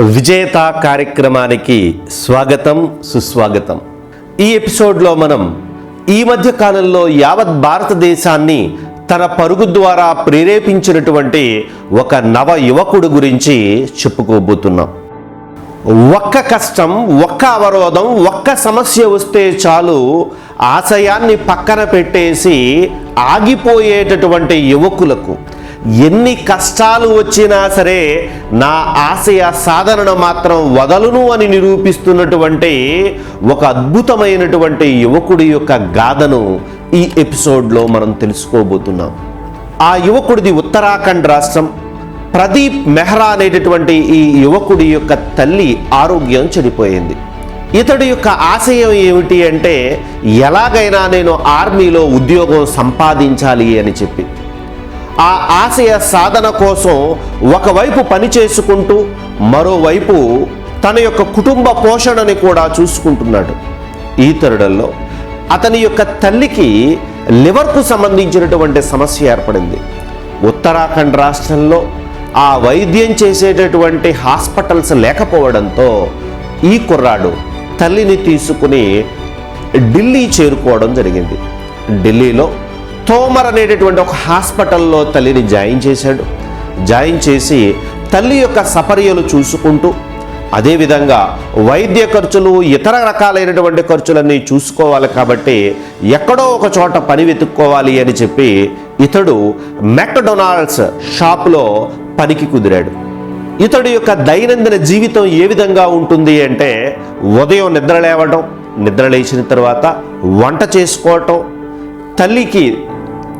విజేత కార్యక్రమానికి స్వాగతం సుస్వాగతం. ఈ ఎపిసోడ్లో మనం ఈ మధ్య కాలంలో యావత్ భారతదేశాన్ని తన పరుగు ద్వారా ప్రేరేపించినటువంటి ఒక నవ యువకుడు గురించి చెప్పుకోబోతున్నాం. ఒక్క కష్టం ఒక్క అవరోధం ఒక్క సమస్య వస్తే చాలు ఆశయాన్ని పక్కన పెట్టేసి ఆగిపోయేటటువంటి యువకులకు ఎన్ని కష్టాలు వచ్చినా సరే నా ఆశయ సాధనను మాత్రం వదలును అని నిరూపిస్తున్నటువంటి ఒక అద్భుతమైనటువంటి యువకుడి యొక్క గాథను ఈ ఎపిసోడ్లో మనం తెలుసుకోబోతున్నాం. ఆ యువకుడిది ఉత్తరాఖండ్ రాష్ట్రం. ప్రదీప్ మెహ్రా అనేటటువంటి ఈ యువకుడి యొక్క తల్లి ఆరోగ్యం చెడిపోయింది. ఇతడి యొక్క ఆశయం ఏమిటి అంటే ఎలాగైనా నేను ఆర్మీలో ఉద్యోగం సంపాదించాలి అని చెప్పి. ఆ ఆశయ సాధన కోసం ఒకవైపు పని చేసుకుంటూ మరోవైపు తన యొక్క కుటుంబ పోషణని కూడా చూసుకుంటున్నాడు. ఈ తరుడల్లో అతని యొక్క తల్లికి లివర్కు సంబంధించినటువంటి సమస్య ఏర్పడింది. ఉత్తరాఖండ్ రాష్ట్రంలో ఆ వైద్యం చేసేటటువంటి హాస్పిటల్స్ లేకపోవడంతో ఈ కుర్రాడు తల్లిని తీసుకుని ఢిల్లీ చేరుకోవడం జరిగింది. ఢిల్లీలో తోమర్ అనేటటువంటి ఒక హాస్పిటల్లో తల్లిని జాయిన్ చేశాడు. జాయిన్ చేసి తల్లి యొక్క సపర్యలు చూసుకుంటూ అదేవిధంగా వైద్య ఖర్చులు ఇతర రకాలైనటువంటి ఖర్చులన్నీ చూసుకోవాలి కాబట్టి ఎక్కడో ఒక చోట పని వెతుక్కోవాలి అని చెప్పి ఇతడు మెక్డొనాల్డ్స్ షాప్లో పనికి కుదిరాడు. ఇతడి యొక్క దైనందిన జీవితం ఏ విధంగా ఉంటుంది అంటే ఉదయం నిద్ర లేవడం నిద్ర లేచిన తర్వాత వంట చేసుకోవటం తల్లికి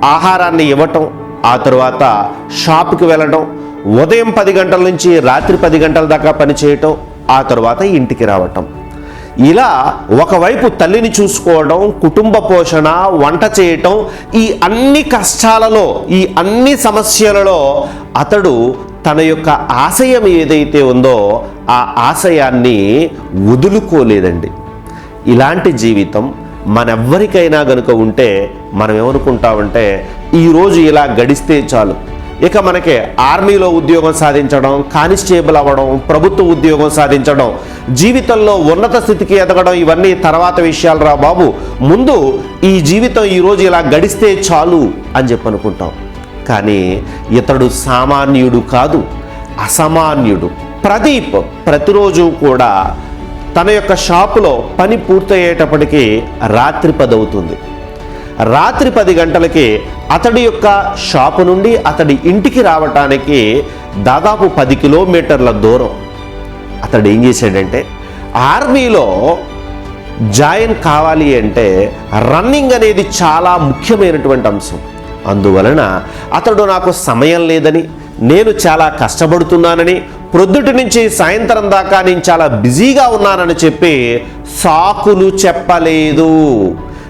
ఆహారాన్ని ఇవ్వటం ఆ తర్వాత షాప్కి వెళ్ళడం ఉదయం పది గంటల నుంచి రాత్రి పది గంటల దాకా పనిచేయటం ఆ తర్వాత ఇంటికి రావటం. ఇలా ఒకవైపు తల్లిని చూసుకోవడం కుటుంబ పోషణ వంట చేయటం ఈ అన్ని కష్టాలలో ఈ అన్ని సమస్యలలో అతడు తన యొక్క ఆశయం ఏదైతే ఉందో ఆ ఆశయాన్ని వదులుకోలేదండి. ఇలాంటి జీవితం మనెవ్వరికైనా గనుక ఉంటే మనం ఏమనుకుంటామంటే ఈరోజు ఇలా గడిస్తే చాలు. ఇక మనకి ఆర్మీలో ఉద్యోగం సాధించడం కానిస్టేబుల్ అవ్వడం ప్రభుత్వ ఉద్యోగం సాధించడం జీవితంలో ఉన్నత స్థితికి ఎదగడం ఇవన్నీ తర్వాత విషయాలు రా బాబు. ముందు ఈ జీవితం ఈరోజు ఇలా గడిస్తే చాలు అని చెప్పి అనుకుంటాం కానీ ఇతడు సామాన్యుడు కాదు అసామాన్యుడు. ప్రదీప్ ప్రతిరోజు కూడా తన యొక్క షాపులో పని పూర్తయ్యేటప్పటికీ రాత్రి పది అవుతుంది రాత్రి పది గంటలకి అతడి యొక్క షాపు నుండి అతడి ఇంటికి రావటానికి దాదాపు పది కిలోమీటర్ల దూరం. అతడు ఏం చేశాడంటే ఆర్మీలో జాయిన్ కావాలి అంటే రన్నింగ్ అనేది చాలా ముఖ్యమైనటువంటి అంశం. అందువలన అతడు నాకు సమయం లేదని నేను చాలా కష్టపడుతున్నానని ప్రొద్దుటి నుంచి సాయంత్రం దాకా నేను చాలా బిజీగా ఉన్నానని చెప్పి సాకులు చెప్పలేదు.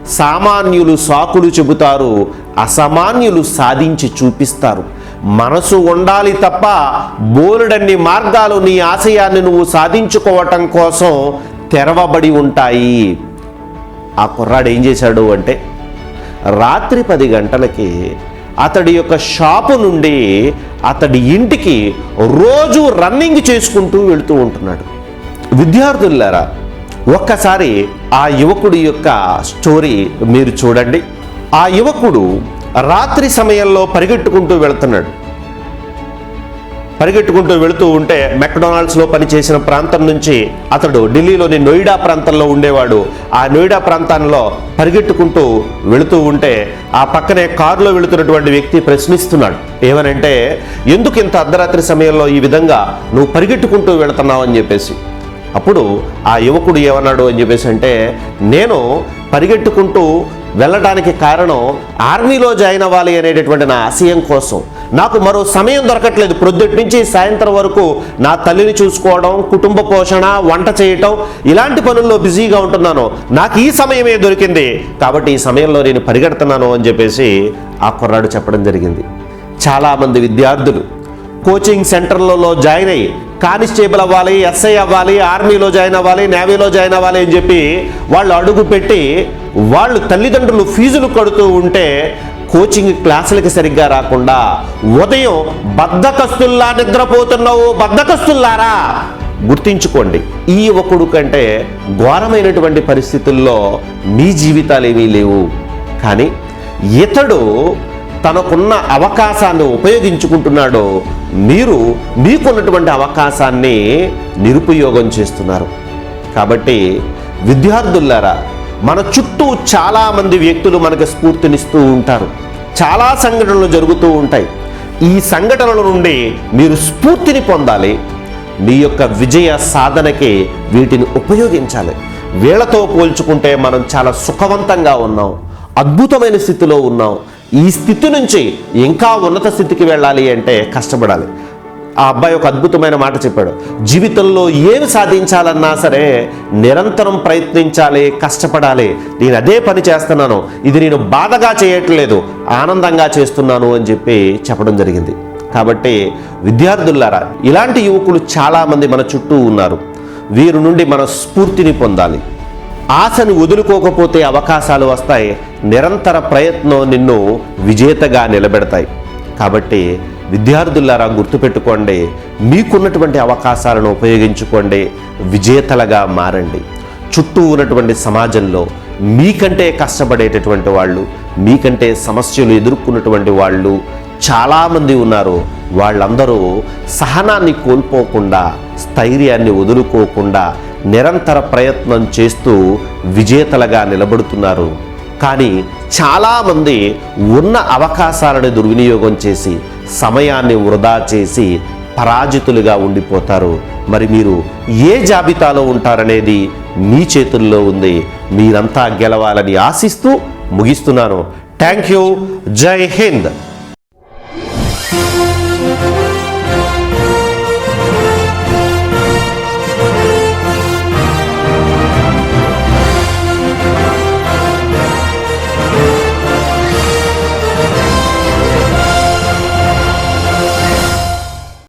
సామాన్యులు సాకులు చెబుతారు అసామాన్యులు సాధించి చూపిస్తారు. మనసు ఉండాలి తప్ప బోలెడన్ని మార్గాలు నీ ఆశయాన్ని నువ్వు సాధించుకోవటం కోసం తెరవబడి ఉంటాయి. ఆ కుర్రాడు ఏం చేశాడు అంటే రాత్రి పది గంటలకి అతడి యొక్క షాపు నుండి అతడి ఇంటికి రోజు రన్నింగ్ చేసుకుంటూ వెళుతూ ఉంటున్నాడు. విద్యార్థులారా ఒక్కసారి ఆ యువకుడి యొక్క స్టోరీ మీరు చూడండి. ఆ యువకుడు రాత్రి సమయంలో పరిగెట్టుకుంటూ వెళ్తున్నాడు. పరిగెట్టుకుంటూ వెళుతూ ఉంటే మెక్డొనాల్డ్స్లో పనిచేసిన ప్రాంతం నుంచి అతడు ఢిల్లీలోని నోయిడా ప్రాంతంలో ఉండేవాడు. ఆ నోయిడా ప్రాంతంలో పరిగెట్టుకుంటూ వెళుతూ ఉంటే ఆ పక్కనే కారులో వెళుతున్నటువంటి వ్యక్తి ప్రశ్నిస్తున్నాడు. ఏమనంటే ఎందుకు ఇంత అర్ధరాత్రి సమయంలో ఈ విధంగా నువ్వు పరిగెట్టుకుంటూ వెళుతున్నావు? అని చెప్పేసి. అప్పుడు ఆ యువకుడు ఏమన్నాడు అని చెప్పేసి అంటే నేను పరిగెట్టుకుంటూ వెళ్ళడానికి కారణం ఆర్మీలో జాయిన్ అవ్వాలి అనేటటువంటి నా ఆశయం కోసం. నాకు మరో సమయం దొరకట్లేదు. ప్రొద్దుటి నుంచి సాయంత్రం వరకు నా తల్లిని చూసుకోవడం కుటుంబ పోషణ వంట చేయటం ఇలాంటి పనుల్లో బిజీగా ఉంటున్నాను. నాకు ఈ సమయమే దొరికింది? కాబట్టి ఈ సమయంలో నేను పరిగెడుతున్నాను అని చెప్పేసి ఆ కుర్రాడు చెప్పడం జరిగింది. చాలామంది విద్యార్థులు కోచింగ్ సెంటర్లలో జాయిన్ అయ్యి కానిస్టేబుల్ అవ్వాలి ఎస్ఐ అవ్వాలి ఆర్మీలో జాయిన్ అవ్వాలి నేవీలో జాయిన్ అవ్వాలి అని చెప్పి వాళ్ళు అడుగు పెట్టి వాళ్ళు తల్లిదండ్రులు ఫీజులు కడుతూ ఉంటే కోచింగ్ క్లాసులకి సరిగ్గా రాకుండా ఉదయం బద్దకస్తుల్లా నిద్రపోతున్నావు బద్దకస్తుల్లారా? గుర్తించుకోండి ఈ యువకుడు కంటే ఘోరమైనటువంటి పరిస్థితుల్లో మీ జీవితాలు ఏమీ లేవు. కానీ ఇతడు తనకున్న అవకాశాన్ని ఉపయోగించుకుంటున్నాడో మీరు మీకున్నటువంటి అవకాశాన్ని నిరుపయోగం చేస్తున్నారు. కాబట్టి విద్యార్థులారా మన చుట్టూ చాలామంది వ్యక్తులు మనకు స్ఫూర్తినిస్తూ ఉంటారు. చాలా సంఘటనలు జరుగుతూ ఉంటాయి. ఈ సంఘటనల నుండి మీరు స్ఫూర్తిని పొందాలి. మీ యొక్క విజయ సాధనకి వీటిని ఉపయోగించాలి. వీళ్ళతో పోల్చుకుంటే మనం చాలా సుఖవంతంగా ఉన్నాం. అద్భుతమైన స్థితిలో ఉన్నాం. ఈ స్థితి నుంచి ఇంకా ఉన్నత స్థితికి వెళ్ళాలి అంటే కష్టపడాలి. ఆ అబ్బాయి ఒక అద్భుతమైన మాట చెప్పాడు. జీవితంలో ఏమి సాధించాలన్నా సరే నిరంతరం ప్రయత్నించాలి కష్టపడాలి. నేను అదే పని చేస్తున్నాను. ఇది నేను బాధగా చేయట్లేదు ఆనందంగా చేస్తున్నాను అని చెప్పి చెప్పడం జరిగింది. కాబట్టి విద్యార్థులారా ఇలాంటి యువకులు చాలామంది మన చుట్టూ ఉన్నారు. వీరి నుండి మన స్ఫూర్తిని పొందాలి. ఆశను వదులుకోకపోతే అవకాశాలు వస్తాయి. నిరంతర ప్రయత్నం నిన్ను విజేతగా నిలబెడతాయి. కాబట్టి విద్యార్థులారా గుర్తుపెట్టుకోండి మీకున్నటువంటి అవకాశాలను ఉపయోగించుకోండి విజేతలుగా మారండి. చుట్టూ ఉన్నటువంటి సమాజంలో మీకంటే కష్టపడేటటువంటి వాళ్ళు మీకంటే సమస్యలు ఎదుర్కొన్నటువంటి వాళ్ళు చాలామంది ఉన్నారు. వాళ్ళందరూ సహనాన్ని కోల్పోకుండా స్థైర్యాన్ని వదులుకోకుండా నిరంతర ప్రయత్నం చేస్తూ విజేతలుగా నిలబడుతున్నారు. కానీ చాలామంది ఉన్న అవకాశాలను దుర్వినియోగం చేసి సమయాన్ని వృధా చేసి పరాజితులుగా ఉండిపోతారు. మరి మీరు ఏ జాబితాలో ఉంటారనేది మీ చేతుల్లో ఉంది. మీరంతా గెలవాలని ఆశిస్తూ ముగిస్తున్నాను. Thank you. జై హింద్.